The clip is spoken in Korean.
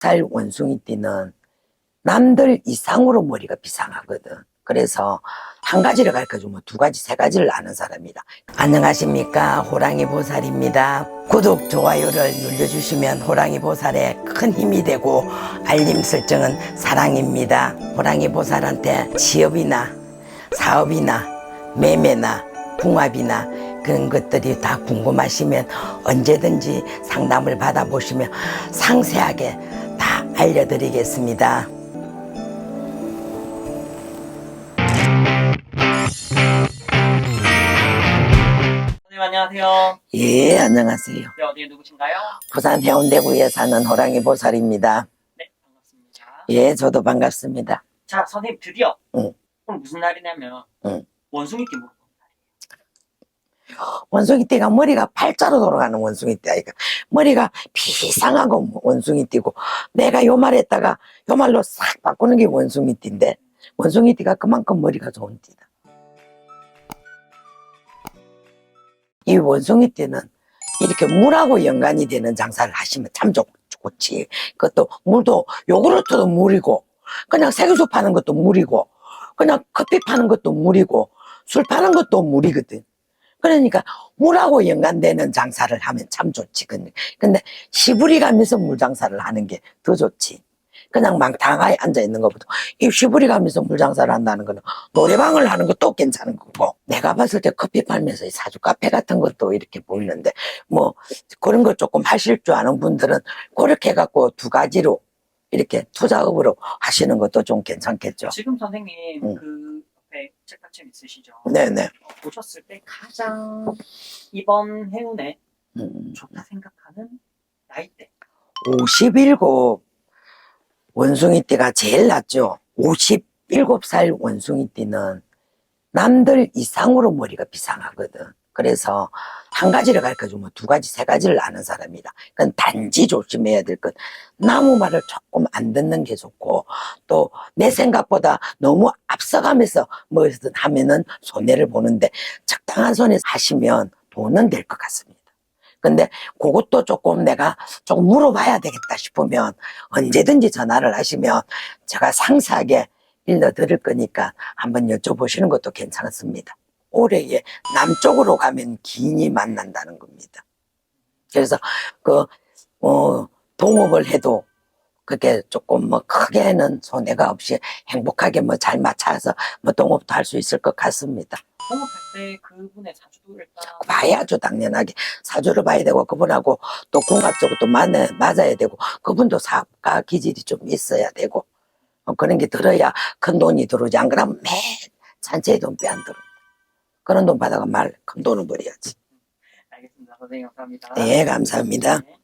살 원숭이띠는 남들 이상으로 머리가 비상하거든. 그래서 한 가지를 가르쳐주면 두 가지, 세 가지를 아는 사람이다. 안녕하십니까. 호랑이 보살입니다. 구독, 좋아요를 눌러주시면 호랑이 보살에 큰 힘이 되고 알림 설정은 사랑입니다. 호랑이 보살한테 취업이나 사업이나 매매나 궁합이나 그런 것들이 다 궁금하시면 언제든지 상담을 받아보시면 상세하게 다 알려드리겠습니다. 선생님 안녕하세요. 예, 안녕하세요. 네, 어디 누구신가요? 부산 해운대구에 사는 호랑이 보살입니다. 네, 반갑습니다. 예, 저도 반갑습니다. 자, 선생님 드디어 응. 오늘 무슨 날이냐면 응. 원숭이띠 날이에요. 원숭이띠가 머리가 팔자로 돌아가는 원숭이띠 아이가 머리가 비상하고 원숭이띠고 내가 요 말했다가 요 말로 싹 바꾸는 게 원숭이띠인데 원숭이띠가 그만큼 머리가 좋은 띠다. 이 원숭이띠는 이렇게 물하고 연관이 되는 장사를 하시면 참 좋, 좋지. 그것도 물도 요구르트도 물이고 그냥 생수 파는 것도 물이고 그냥 커피 파는 것도 물이고 술 파는 것도 물이거든. 그러니까 물하고 연관되는 장사를 하면 참 좋지. 근데, 시부리 가면서 물 장사를 하는 게 더 좋지. 그냥 막 당하에 앉아 있는 것보다 이 시부리 가면서 물 장사를 한다는 거는 노래방을 하는 것도 괜찮은 거고 내가 봤을 때 커피 팔면서 이 사주 카페 같은 것도 이렇게 보이는데 뭐 그런 거 조금 하실 줄 아는 분들은 그렇게 해갖고 두 가지로 이렇게 투자업으로 하시는 것도 좀 괜찮겠죠. 지금 선생님 응. 그 책받침 있으시죠? 네네. 어, 보셨을 때 가장 이번 해운에 음. 좋다 생각하는 나이대. 57 원숭이 띠가 제일 낫죠. 57살 원숭이 띠는 남들 이상으로 머리가 비상하거든. 그래서 한 가지를 가르쳐 주면 두 가지, 세 가지를 아는 사람이다. 그건 단지 조심해야 될건 나무 말을 조금 안 듣는 게 좋고 또 내 생각보다 너무 앞서가면서 뭐든 하면은 손해를 보는데 적당한 손에 하시면 돈은 될 것 같습니다. 근데 그것도 조금 내가 조금 물어봐야 되겠다 싶으면 언제든지 전화를 하시면 제가 상세하게 일러드릴 거니까 한번 여쭤보시는 것도 괜찮습니다. 올해에 남쪽으로 가면 기인이 만난다는 겁니다. 그래서 그, 어, 동업을 해도 그게 조금 뭐 크게는 손해가 없이 행복하게 뭐 잘 맞춰서 뭐 동업도 할 수 있을 것 같습니다. 동업할 때 그분의 사주도 일단 봐야죠, 당연하게. 사주를 봐야 되고, 그분하고 또 궁합적으로 또 맞아, 맞아야 되고, 그분도 사업가 기질이 좀 있어야 되고, 어, 그런 게 들어야 큰 돈이 들어오지. 안 그러면 매 잔치에 돈 빼 안 들어. 그런 돈 받아가 말, 큰 돈을 버려야지. 알겠습니다. 선생님 감사합니다. 네, 감사합니다. 네.